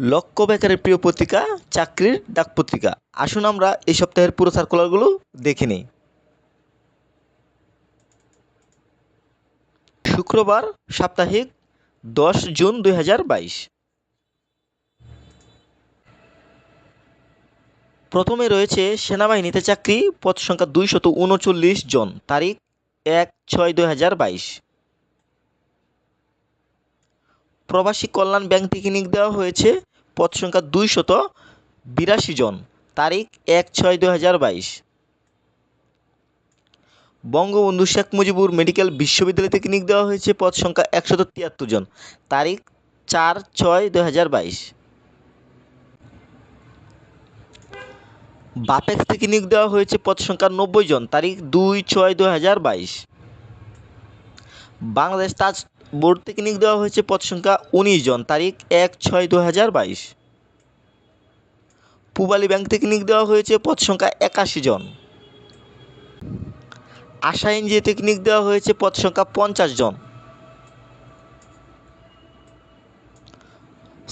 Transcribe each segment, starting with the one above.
লক্ষ্য বেকারের প্রিয় পত্রিকা, চাকরির ডাক পত্রিকা। আসুন আমরা এই সপ্তাহের পুরো সার্কুলারগুলো দেখে নিই। শুক্রবার, সাপ্তাহিক দশ জুন দুই হাজার বাইশ। প্রথমে রয়েছে সেনাবাহিনীতে চাকরি, পদ সংখ্যা দুইশত উনচল্লিশ জন। তারিখ এক ছয় দুই হাজার বাইশ প্রবাসী কল্যাণ ব্যাংক থেকে নিয়োগ দেওয়া হয়েছে। পদ সংখ্যা দুইশত বিরাশি জন। তারিখ এক ছয় দু হাজার বাইশ। বঙ্গবন্ধু শেখ মুজিবুর মেডিকেল বিশ্ববিদ্যালয় থেকে নিয়োগ দেওয়া হয়েছে। পদ সংখ্যা একশত তিয়াত্তর জন। তারিখ চার ছয় দু হাজার বাইশ। বাপেক্স থেকে নিয়োগ দেওয়া হয়েছে। পদ সংখ্যা নব্বই জন। তারিখ দুই ছয় দু হাজার বাইশ। বাংলাদেশ তাজ বোর্ড থেকে দেওয়া হয়েছে পদ সংখ্যা উনিশ জন, তারিখ এক ছয় দু হাজার বাইশ। পূবালী ব্যাংক থেকে দেওয়া হয়েছে পদ সংখ্যা একাশি জন। আশা এনজিও থেকে দেওয়া হয়েছে পদ সংখ্যা পঞ্চাশ জন।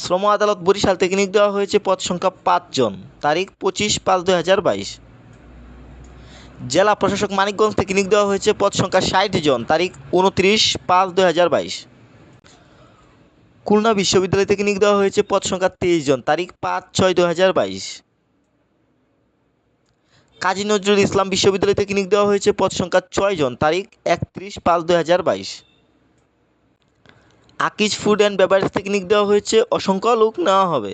শ্রম আদালত বরিশাল থেকে দেওয়া হয়েছে পদ সংখ্যা পাঁচজন তারিখ পঁচিশ পাঁচ দুই হাজার বাইশ। জেলা প্রশাসক মানিকগঞ্জ থেকে নিয়োগ দেওয়া হয়েছে পদ সংখ্যা ষাট জন, তারিখ উনত্রিশ পাঁচ দুই হাজার বাইশ। খুলনা বিশ্ববিদ্যালয় থেকে নিয়োগ দেওয়া হয়েছে পদ সংখ্যা তেইশ জন, তারিখ পাঁচ ছয় দু হাজার বাইশ। কাজী নজরুল ইসলাম বিশ্ববিদ্যালয় থেকে নিয়োগ দেওয়া হয়েছে পদ সংখ্যা ছয় জন, তারিখ একত্রিশ পাঁচ দু হাজার বাইশ। আকিজ ফুড অ্যান্ড বেভারেজ থেকে নিয়োগ দেওয়া হয়েছে, অসংখ্য লোক নেওয়া হবে।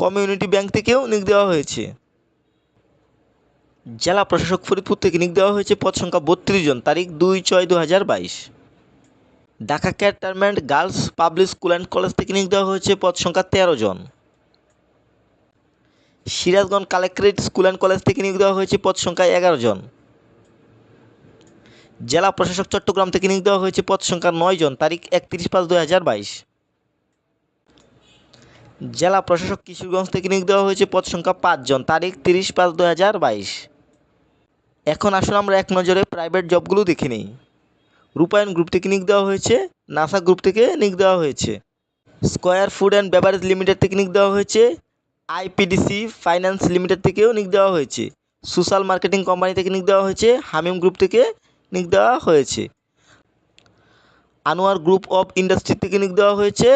কমিউনিটি ব্যাংক থেকেও নিয়োগ দেওয়া হয়েছে। জেলা প্রশাসক ফরিদপুর থেকে নিয়োগ দেওয়া হয়েছে পদ সংখ্যা বত্রিশ জন, তারিখ দুই ছয় দু হাজার বাইশ। Dhaka cantonment girls public school and college থেকে নিয়োগ দেওয়া হয়েছে পদ সংখ্যা তেরো জন। Sirajganj collectorate school and college থেকে নিয়োগ দেওয়া হয়েছে পদ সংখ্যা এগারো জন। জেলা প্রশাসক চট্টগ্রাম থেকে নিয়োগ দেওয়া হয়েছে পদ সংখ্যা নয় জন, তারিখ একত্রিশ পাঁচ দু হাজার বাইশ। জেলা প্রশাসক কিশোরগঞ্জ থেকে নিয়োগ দেওয়া হয়েছে পদ সংখ্যা পাঁচজন। তারিখ তিরিশ পাঁচ দু হাজার বাইশ। এখন আসলে আমরা এক নজরে প্রাইভেট জবগুলো দেখে নিই। রূপায়ণ গ্রুপ থেকে নিয়োগ দেওয়া হয়েছে নাসা গ্রুপ থেকে নিয়োগ দেওয়া হয়েছে। Square Food and Beverage Limited থেকে নিয়োগ দেওয়া হয়েছে। আইপিডিসি ফাইন্যান্স লিমিটেড থেকেও নিয়োগ দেওয়া হয়েছে। সোশ্যাল মার্কেটিং কোম্পানি থেকে নিয়োগ দেওয়া হয়েছে। হামিম গ্রুপ থেকে নিয়োগ দেওয়া হয়েছে। আনোয়ার গ্রুপ অফ ইন্ডাস্ট্রি থেকে নিয়োগ দেওয়া হয়েছে।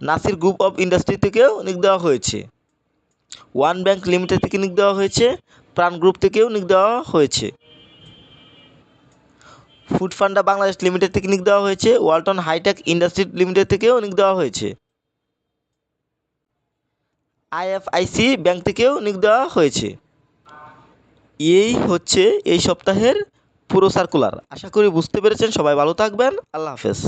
নাসির গ্রুপ অফ ইন্ডাস্ট্রি থেকেও নিয়োগ দেওয়া হয়েছে। ওয়ান ব্যাংক লিমিটেড থেকে নিয়োগ দেওয়া হয়েছে, প্রাণ গ্রুপ থেকেও নিয়োগ দেওয়া হয়েছে। ফুড ফান্ডা বাংলাদেশ লিমিটেড থেকে নিয়োগ দেওয়া হয়েছে, ওয়ালটন হাইটেক ইন্ডাস্ট্রি লিমিটেড থেকেও নিয়োগ দেওয়া হয়েছে। আইএফআইসি ব্যাংক থেকেও নিয়োগ দেওয়া হয়েছে। এই হচ্ছে এই সপ্তাহের পুরো সার্কুলার। আশা করি বুঝতে পেরেছেন। সবাই ভালো থাকবেন। আল্লাহ হাফেজ।